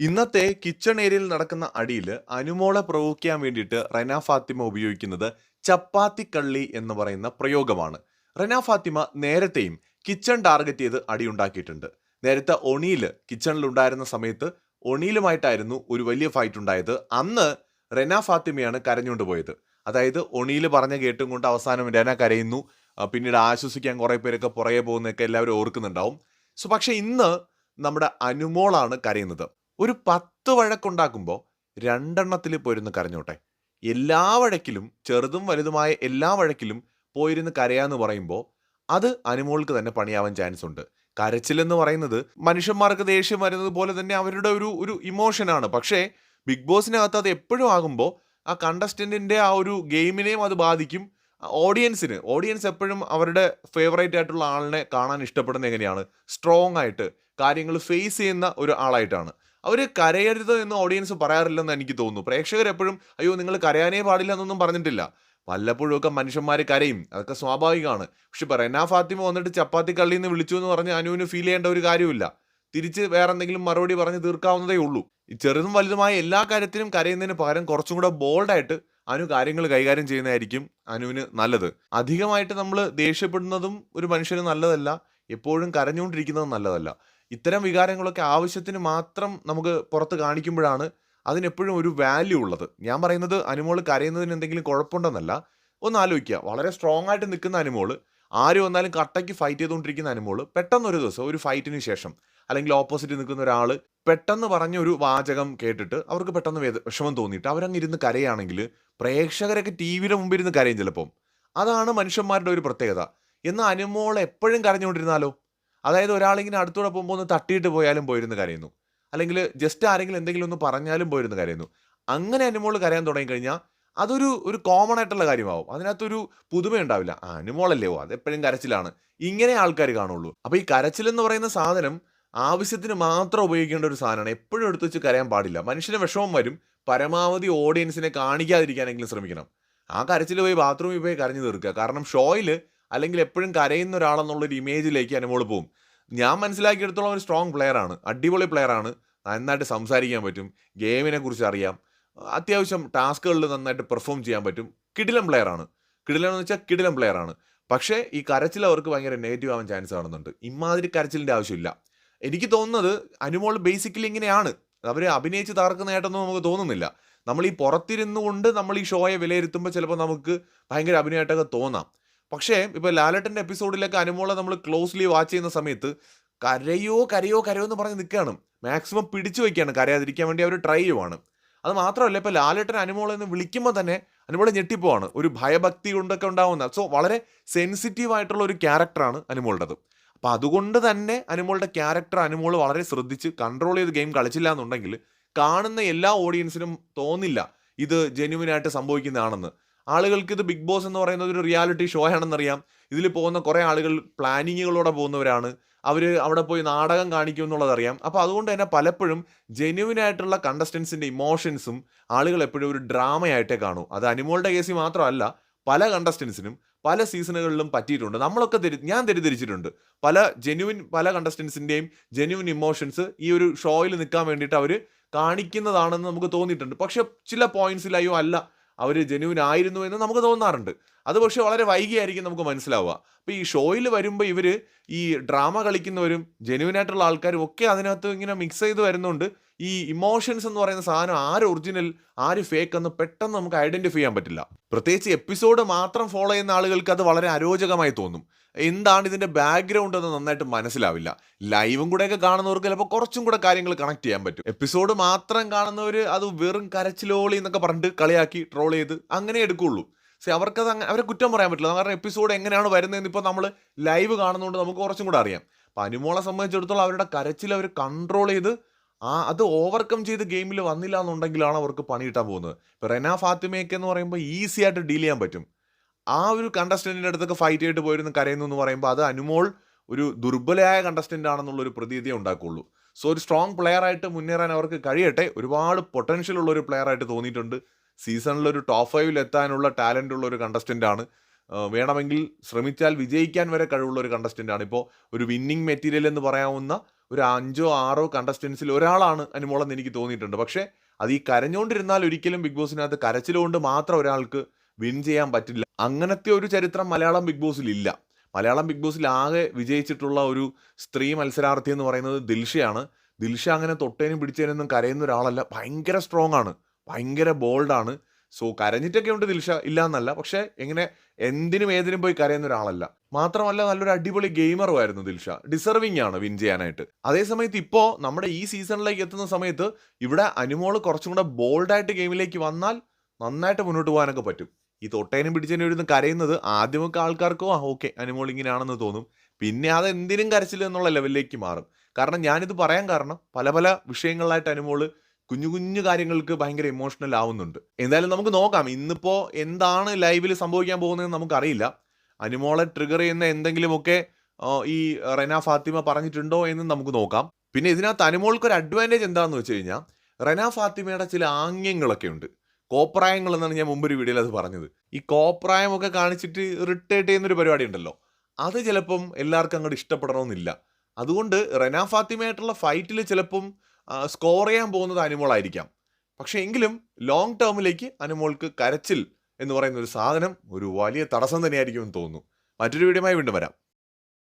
ഇന്നത്തെ കിച്ചൺ ഏരിയയിൽ നടക്കുന്ന അടിയിൽ അനുമോളെ പ്രവോക്കിക്കാൻ വേണ്ടിയിട്ട് റെന ഫാത്തിമ ഉപയോഗിക്കുന്നത് ചപ്പാത്തി കള്ളി എന്ന് പറയുന്ന പ്രയോഗമാണ്. റെന ഫാത്തിമ നേരത്തെയും കിച്ചൺ ടാർഗറ്റ് ചെയ്ത് അടി ഉണ്ടാക്കിയിട്ടുണ്ട്. നേരത്തെ ഒണിയിൽ കിച്ചണിൽ ഉണ്ടായിരുന്ന സമയത്ത് ഒണിയിലുമായിട്ടായിരുന്നു ഒരു വലിയ ഫൈറ്റ് ഉണ്ടായത്. അന്ന് റെന ഫാത്തിമയാണ് കരഞ്ഞുകൊണ്ട് പോയത്. അതായത് ഒണിയിൽ പറഞ്ഞ കേട്ടും കൊണ്ട് അവസാനം രന കരയുന്നു. പിന്നീട് ആശ്വസിക്കാൻ കുറേ പേരൊക്കെ പുറകെ പോകുന്നൊക്കെ എല്ലാവരും ഓർക്കുന്നുണ്ടാവും. സോ പക്ഷേ ഇന്ന് നമ്മുടെ അനുമോളാണ് കരയുന്നത്. ഒരു പത്ത് വഴക്കുണ്ടാക്കുമ്പോൾ രണ്ടെണ്ണത്തിൽ പോയിരുന്ന് കരഞ്ഞോട്ടെ. എല്ലാ വഴക്കിലും ചെറുതും വലുതുമായ എല്ലാ വഴക്കിലും പോയിരുന്ന് കരയാന്ന് പറയുമ്പോൾ അത് അനുമോൾക്ക് തന്നെ പണിയാവാൻ ചാൻസ് ഉണ്ട്. കരച്ചിലെന്ന് പറയുന്നത് മനുഷ്യന്മാർക്ക് ദേഷ്യം വരുന്നത് പോലെ തന്നെ അവരുടെ ഒരു ഒരു ഇമോഷനാണ് പക്ഷേ ബിഗ് ബോസിനകത്ത് അത് എപ്പോഴും ആകുമ്പോൾ ആ കണ്ടസ്റ്റന്റിന്റെ ആ ഒരു ഗെയിമിനെയും അത് ബാധിക്കും. ഓഡിയൻസിന് ഓഡിയൻസ് എപ്പോഴും അവരുടെ ഫേവറേറ്റ് ആയിട്ടുള്ള ആളിനെ കാണാൻ ഇഷ്ടപ്പെടുന്നത് എങ്ങനെയാണ്? സ്ട്രോങ് ആയിട്ട് കാര്യങ്ങൾ ഫേസ് ചെയ്യുന്ന ഒരു ആളായിട്ടാണ്. അവർ കരയരുത് എന്ന് ഓഡിയൻസ് പറയാറില്ലെന്ന് എനിക്ക് തോന്നുന്നു. പ്രേക്ഷകർ എപ്പോഴും അയ്യോ നിങ്ങൾ കരയാനേ പാടില്ല എന്നൊന്നും പറഞ്ഞിട്ടില്ല. വല്ലപ്പോഴും ഒക്കെ മനുഷ്യന്മാർ കരയും. അതൊക്കെ സ്വാഭാവികമാണ്. പക്ഷെ ഇപ്പൊ റെന ഫാത്തിമ വന്നിട്ട് ചപ്പാത്തി കള്ളി എന്ന് വിളിച്ചു എന്ന് പറഞ്ഞ് അനുവിന് ഫീൽ ചെയ്യേണ്ട ഒരു കാര്യമില്ല തിരിച്ച് വേറെ എന്തെങ്കിലും മറുപടി പറഞ്ഞ് തീർക്കാവുന്നതേ ഉള്ളൂ. ഈ ചെറുതും വലുതുമായ എല്ലാ കാര്യത്തിനും കരയുന്നതിന് പകരം കുറച്ചും കൂടെ ബോൾഡായിട്ട് അനു കാര്യങ്ങൾ കൈകാര്യം ചെയ്യുന്നതായിരിക്കും അനുവിന് നല്ലത്. അധികമായിട്ട് നമ്മൾ ദേഷ്യപ്പെടുന്നതും ഒരു മനുഷ്യന് നല്ലതല്ല എപ്പോഴും കരഞ്ഞുകൊണ്ടിരിക്കുന്നതും നല്ലതല്ല. ഇത്തരം വികാരങ്ങളൊക്കെ ആവശ്യത്തിന് മാത്രം നമുക്ക് പുറത്ത് കാണിക്കുമ്പോഴാണ് അതിനെപ്പോഴും ഒരു വാല്യൂ ഉള്ളത്. ഞാൻ പറയുന്നത് അനുമോൾ കരയുന്നതിന് എന്തെങ്കിലും കുഴപ്പമുണ്ടെന്നല്ല. ഒന്ന് ആലോചിക്കുക. വളരെ സ്ട്രോങ് ആയിട്ട് നിൽക്കുന്ന അനുമോൾ ആര് വന്നാലും കട്ടയ്ക്ക് ഫൈറ്റ് ചെയ്തുകൊണ്ടിരിക്കുന്ന അനുമോൾ പെട്ടെന്ന് ഒരു ദിവസം ഒരു ഫൈറ്റിന് ശേഷം അല്ലെങ്കിൽ ഓപ്പോസിറ്റ് നിൽക്കുന്ന ഒരാൾ പെട്ടെന്ന് പറഞ്ഞ ഒരു വാചകം കേട്ടിട്ട് അവർക്ക് പെട്ടെന്ന് വിഷമം തോന്നിയിട്ട് അവരങ്ങ് ഇരുന്ന് കരയാണെങ്കിൽ പ്രേക്ഷകരൊക്കെ ടി വിയുടെ മുമ്പിരുന്ന് കരയും ചിലപ്പം. അതാണ് മനുഷ്യന്മാരുടെ ഒരു പ്രത്യേകത. എന്നാൽ അനുമോൾ എപ്പോഴും കരഞ്ഞുകൊണ്ടിരുന്നാലോ? അതായത് ഒരാളിങ്ങനെ അടുത്തൂടെ പോകുമ്പോൾ ഒന്ന് തട്ടിയിട്ട് പോയാലും പോയിരുന്നു കരയുന്നു. അല്ലെങ്കിൽ ജസ്റ്റ് ആരെങ്കിലും എന്തെങ്കിലും ഒന്ന് പറഞ്ഞാലും പോയിരുന്നു കരയുന്നു. അങ്ങനെ അനുമോൾ കരയാൻ തുടങ്ങിക്കഴിഞ്ഞാൽ അതൊരു ഒരു കോമൺ ആയിട്ടുള്ള കാര്യമാവും. അതിനകത്തൊരു പുതുമ ഉണ്ടാവില്ല. ആ അനുമോളല്ലേ? ഓ അതെപ്പോഴും കരച്ചിലാണ്. ഇങ്ങനെ ആൾക്കാർ കാണുള്ളൂ. അപ്പോൾ ഈ കരച്ചിൽ എന്ന് പറയുന്ന സാധനം ആവശ്യത്തിന് മാത്രം ഉപയോഗിക്കേണ്ട ഒരു സാധനമാണ്. എപ്പോഴും എടുത്തു വെച്ച് കരയാൻ പാടില്ല. മനുഷ്യന് വിഷമം വരും. പരമാവധി ഓഡിയൻസിനെ കാണിക്കാതിരിക്കാനെങ്കിലും ശ്രമിക്കണം. ആ കരച്ചിൽ പോയി ബാത്റൂമിൽ പോയി കരഞ്ഞു തീർക്കുക. കാരണം ഷോയിൽ അല്ലെങ്കിൽ എപ്പോഴും കരയുന്ന ഒരാളെന്നുള്ളൊരു ഇമേജിലേക്ക് അനുമോൾ പോകും ഞാൻ മനസ്സിലാക്കിയെടുത്തോളം ഒരു സ്ട്രോങ് പ്ലെയർ ആണ്. അടിപൊളി പ്ലെയർ ആണ്. നന്നായിട്ട് സംസാരിക്കാൻ പറ്റും. ഗെയിമിനെ കുറിച്ച് അറിയാം. അത്യാവശ്യം ടാസ്കുകളിൽ നന്നായിട്ട് പെർഫോം ചെയ്യാൻ പറ്റും. കിടിലം പ്ലെയർ ആണ്. കിടിലം എന്ന് വെച്ചാൽ കിടിലം പ്ലെയർ ആണ്. പക്ഷേ ഈ കരച്ചിൽ അവർക്ക് ഭയങ്കര നെഗറ്റീവ് ആവാൻ ചാൻസ് കാണുന്നുണ്ട്. ഇമാതിരി കരച്ചിലിന്റെ ആവശ്യമില്ല. എനിക്ക് തോന്നുന്നത് അനുമോൾ ബേസിക്കലി ഇങ്ങനെയാണ്. അവർ അഭിനയിച്ച് തകർക്കുന്നതായിട്ടൊന്നും നമുക്ക് തോന്നുന്നില്ല. നമ്മൾ ഈ പുറത്തിരുന്നു കൊണ്ട് നമ്മൾ ഈ ഷോയെ വിലയിരുത്തുമ്പോൾ ചിലപ്പോൾ നമുക്ക് ഭയങ്കര അഭിനയമായിട്ടൊക്കെ തോന്നാം. പക്ഷേ ഇപ്പോൾ ലാലേട്ടന്റെ എപ്പിസോഡിലൊക്കെ അനുമോളെ നമ്മൾ ക്ലോസ്ലി വാച്ച് ചെയ്യുന്ന സമയത്ത് കരയോ കരയോ കരയോ എന്ന് പറഞ്ഞ് നിൽക്കുകയാണ് മാക്സിമം പിടിച്ചു വയ്ക്കുകയാണ് കരയാതിരിക്കാൻ വേണ്ടി അവർ ട്രൈ ചെയ്യുവാണ്. അത് മാത്രമല്ല ഇപ്പോൾ ലാലേട്ടൻ അനുമോളെ എന്ന് വിളിക്കുമ്പോൾ തന്നെ അനുമോളെ ഞെട്ടിപ്പോവാണ്. ഒരു ഭയഭക്തി കൊണ്ടൊക്കെ ഉണ്ടാവുന്ന. സോ വളരെ സെൻസിറ്റീവ് ആയിട്ടുള്ള ഒരു ക്യാരക്ടറാണ് അനുമോളുടേത്. അപ്പം അതുകൊണ്ട് തന്നെ അനുമോളുടെ ക്യാരക്ടർ അനുമോൾ വളരെ ശ്രദ്ധിച്ച് കൺട്രോൾ ചെയ്ത് ഗെയിം കളിച്ചില്ല എന്നുണ്ടെങ്കിൽ കാണുന്ന എല്ലാ ഓഡിയൻസിനും തോന്നില്ല ഇത് ജെന്യുവിനായിട്ട് സംഭവിക്കുന്നതാണെന്ന്. ആളുകൾക്ക് ഇത് ബിഗ് ബോസ് എന്ന് പറയുന്നത് ഒരു റിയാലിറ്റി ഷോ ആണെന്നറിയാം. ഇതിൽ പോകുന്ന കുറേ ആളുകൾ പ്ലാനിങ്ങുകളോടെ പോകുന്നവരാണ്. അവർ അവിടെ പോയി നാടകം കാണിക്കും എന്നുള്ളതറിയാം അപ്പോൾ അതുകൊണ്ട് തന്നെ പലപ്പോഴും ജെന്യുവിൻ ആയിട്ടുള്ള കണ്ടസ്റ്റൻസിന്റെ ഇമോഷൻസും ആളുകൾ എപ്പോഴും ഒരു ഡ്രാമയായിട്ടേ കാണൂ. അത് അനിമോളുടെ കേസിൽ മാത്രമല്ല പല കണ്ടസ്റ്റൻസിനും പല സീസണുകളിലും പറ്റിയിട്ടുണ്ട്. നമ്മളൊക്കെ തെരി ഞാൻ തെറ്റിദ്ധരിച്ചിട്ടുണ്ട്. പല ജെന്യുവിൻ പല കണ്ടസ്റ്റൻസിന്റെയും ജെന്യുവിൻ ഇമോഷൻസ് ഈ ഒരു ഷോയിൽ നിൽക്കാൻ വേണ്ടിയിട്ട് അവർ കാണിക്കുന്നതാണെന്ന് നമുക്ക് തോന്നിയിട്ടുണ്ട്. പക്ഷെ ചില പോയിന്റ്സിലായോ അല്ല അവർ ജെന്യൂൻ ആയിരുന്നു എന്ന് നമുക്ക് തോന്നാറുണ്ട്. അത് പക്ഷേ വളരെ വൈകിയായിരിക്കും നമുക്ക് മനസ്സിലാവുക. അപ്പോൾ ഈ ഷോയിൽ വരുമ്പോൾ ഇവർ ഈ ഡ്രാമ കളിക്കുന്നവരും ആയിട്ടുള്ള ആൾക്കാരും ഒക്കെ അതിനകത്ത് ഇങ്ങനെ മിക്സ് ചെയ്ത് വരുന്നുണ്ട്. ഈ ഇമോഷൻസ് എന്ന് പറയുന്ന സാധനം ആര് ഒറിജിനൽ ആര് ഫേക്ക് എന്ന് പെട്ടെന്ന് നമുക്ക് ഐഡന്റിഫൈ ചെയ്യാൻ പറ്റില്ല. പ്രത്യേകിച്ച് എപ്പിസോഡ് മാത്രം ഫോളോ ചെയ്യുന്ന ആളുകൾക്ക് അത് വളരെ അരോചകമായി തോന്നും. എന്താണ് ഇതിന്റെ ബാക്ക്ഗ്രൗണ്ട് എന്ന് നന്നായിട്ട് മനസ്സിലാവില്ല. ലൈവും കൂടെയൊക്കെ കാണുന്നവർക്ക് ചിലപ്പോൾ കുറച്ചും കൂടെ കാര്യങ്ങൾ കണക്ട് ചെയ്യാൻ പറ്റും. എപ്പിസോഡ് മാത്രം കാണുന്നവർ അത് വെറും കരച്ചിലോളി എന്നൊക്കെ പറഞ്ഞിട്ട് കളിയാക്കി ട്രോൾ ചെയ്ത് അങ്ങനെ എടുക്കുള്ളൂ. പക്ഷെ അവർക്കത് അങ്ങനെ അവരെ കുറ്റം പറയാൻ പറ്റില്ല. കാരണം എപ്പിസോഡ് എങ്ങനെയാണ് വരുന്നതെന്ന് ഇപ്പോൾ നമ്മൾ ലൈവ് കാണുന്നതുകൊണ്ട് നമുക്ക് കുറച്ചും കൂടെ അറിയാം. അപ്പം അനുമോളെ സംബന്ധിച്ചിടത്തോളം അവരുടെ കരച്ചിൽ അവർ കൺട്രോൾ ചെയ്ത് ആ അത് ഓവർകം ചെയ്ത് ഗെയിമിൽ വന്നില്ല എന്നുണ്ടെങ്കിലാണ് അവർക്ക് പണി കിട്ടാൻ പോകുന്നത്. ഇപ്പോൾ റെന ഫാത്തിമയൊക്കെ എന്ന് പറയുമ്പോൾ ഈസി ആയിട്ട് ഡീൽ ചെയ്യാൻ പറ്റും. ആ ഒരു കണ്ടസ്റ്റന്റിന്റെ അടുത്തൊക്കെ ഫൈറ്റ് ചെയ്തിട്ട് പോയിരുന്ന് കരയുന്നു എന്ന് പറയുമ്പോൾ അത് അനുമോൾ ഒരു ദുർബലയായ കണ്ടസ്റ്റന്റ് ആണെന്നുള്ളൊരു പ്രതീതിയെ ഉണ്ടാക്കുള്ളൂ. സോ ഒരു സ്ട്രോങ് പ്ലെയർ ആയിട്ട് മുന്നേറാൻ അവർക്ക് കഴിയട്ടെ. ഒരുപാട് പൊട്ടൻഷ്യൽ ഉള്ള ഒരു പ്ലെയർ ആയിട്ട് തോന്നിയിട്ടുണ്ട്. സീസണിൽ ഒരു ടോപ്പ് ഫൈവിൽ എത്താനുള്ള ടാലന്റ് ഉള്ള ഒരു കണ്ടസ്റ്റന്റ് ആണ്. വേണമെങ്കിൽ ശ്രമിച്ചാൽ വിജയിക്കാൻ വരെ കഴിവുള്ള ഒരു കണ്ടസ്റ്റന്റ് ആണ്. ഇപ്പോൾ ഒരു വിന്നിംഗ് മെറ്റീരിയൽ എന്ന് പറയാവുന്ന ഒരു അഞ്ചോ ആറോ കണ്ടസ്റ്റൻസിൽ ഒരാളാണ് അനുമോളെന്ന് എനിക്ക് തോന്നിയിട്ടുണ്ട്. പക്ഷേ അത് ഈ കരഞ്ഞുകൊണ്ടിരുന്നാൽ ഒരിക്കലും ബിഗ് ബോസിനകത്ത് കരച്ചിലുകൊണ്ട് മാത്രം ഒരാൾക്ക് വിൻ ചെയ്യാൻ പറ്റില്ല. അങ്ങനത്തെ ഒരു ചരിത്രം മലയാളം ബിഗ് ബോസിൽ ഇല്ല. മലയാളം ബിഗ് ബോസിൽ ആകെ വിജയിച്ചിട്ടുള്ള ഒരു സ്ത്രീ മത്സരാർത്ഥി എന്ന് പറയുന്നത് ദിൽഷയാണ്. ദിൽഷ അങ്ങനെ തൊട്ടേനും പിടിച്ചേനൊന്നും കരയുന്ന ഒരാളല്ല. ഭയങ്കര സ്ട്രോങ് ആണ്. ഭയങ്കര ബോൾഡാണ് സോ കരഞ്ഞിട്ടൊക്കെ ഉണ്ട് ദിൽഷ. ഇല്ല എന്നല്ല പക്ഷെ എങ്ങനെ എന്തിനും ഏതിനും പോയി കരയുന്ന ഒരാളല്ല. മാത്രമല്ല നല്ലൊരു അടിപൊളി ഗെയിമറും ആയിരുന്നു ദിൽഷ. ഡിസർവിംഗ് ആണ് വിൻ ചെയ്യാനായിട്ട്. അതേസമയത്ത് ഇപ്പോൾ നമ്മുടെ ഈ സീസണിലേക്ക് എത്തുന്ന സമയത്ത് ഇവിടെ അനുമോൾ കുറച്ചും കൂടെ ബോൾഡായിട്ട് ഗെയിമിലേക്ക് വന്നാൽ നന്നായിട്ട് മുന്നോട്ട് പോകാനൊക്കെ പറ്റും. ഈ തൊട്ടേനും പിടിച്ചതിനും ഇരുന്ന് കരയുന്നത് ആദ്യമൊക്കെ ആൾക്കാർക്കോ ആ ഓക്കെ അനുമോൾ ഇങ്ങനെയാണെന്ന് തോന്നും. പിന്നെ അത് എന്തിനും കരച്ചില്ല എന്നുള്ള ലെവലിലേക്ക് മാറും. കാരണം ഞാനിത് പറയാൻ കാരണം പല പല വിഷയങ്ങളിലായിട്ട് അനുമോൾ കുഞ്ഞു കുഞ്ഞു കാര്യങ്ങൾക്ക് ഭയങ്കര ഇമോഷണൽ ആവുന്നുണ്ട്. എന്തായാലും നമുക്ക് നോക്കാം. ഇന്നിപ്പോൾ എന്താണ് ലൈവിൽ സംഭവിക്കാൻ പോകുന്നതെന്ന് നമുക്കറിയില്ല. അനുമോളെ ട്രിഗർ ചെയ്യുന്ന എന്തെങ്കിലുമൊക്കെ ഈ റെന ഫാത്തിമ പറഞ്ഞിട്ടുണ്ടോ എന്ന് നമുക്ക് നോക്കാം. പിന്നെ ഇതിനകത്ത് അനുമോൾക്ക് ഒരു അഡ്വാന്റേജ് എന്താണെന്ന് വെച്ച് കഴിഞ്ഞാൽ റെന ഫാത്തിമയുടെ ചില ആംഗ്യങ്ങളൊക്കെ ഉണ്ട്. കോപ്രായങ്ങൾ എന്നാണ് ഞാൻ മുമ്പൊരു വീഡിയോയിൽ അത് പറഞ്ഞത്. ഈ കോപ്രായമൊക്കെ കാണിച്ചിട്ട് റിട്ടേർട്ട് ചെയ്യുന്നൊരു പരിപാടി ഉണ്ടല്ലോ. അത് ചിലപ്പം എല്ലാവർക്കും അങ്ങോട്ട് ഇഷ്ടപ്പെടണമെന്നില്ല. അതുകൊണ്ട് റെന ഫാത്തിമയായിട്ടുള്ള ഫൈറ്റിൽ ചിലപ്പം സ്കോർ ചെയ്യാൻ പോകുന്നത് അനുമോളായിരിക്കാം പക്ഷേ എങ്കിലും ലോങ് ടേമിലേക്ക് അനുമോൾക്ക് കരച്ചിൽ എന്ന് പറയുന്ന ഒരു സാധനം ഒരു വലിയ തടസ്സം തന്നെയായിരിക്കും എന്ന് തോന്നുന്നു. മറ്റൊരു വീഡിയോയുമായി വീണ്ടും വരാം.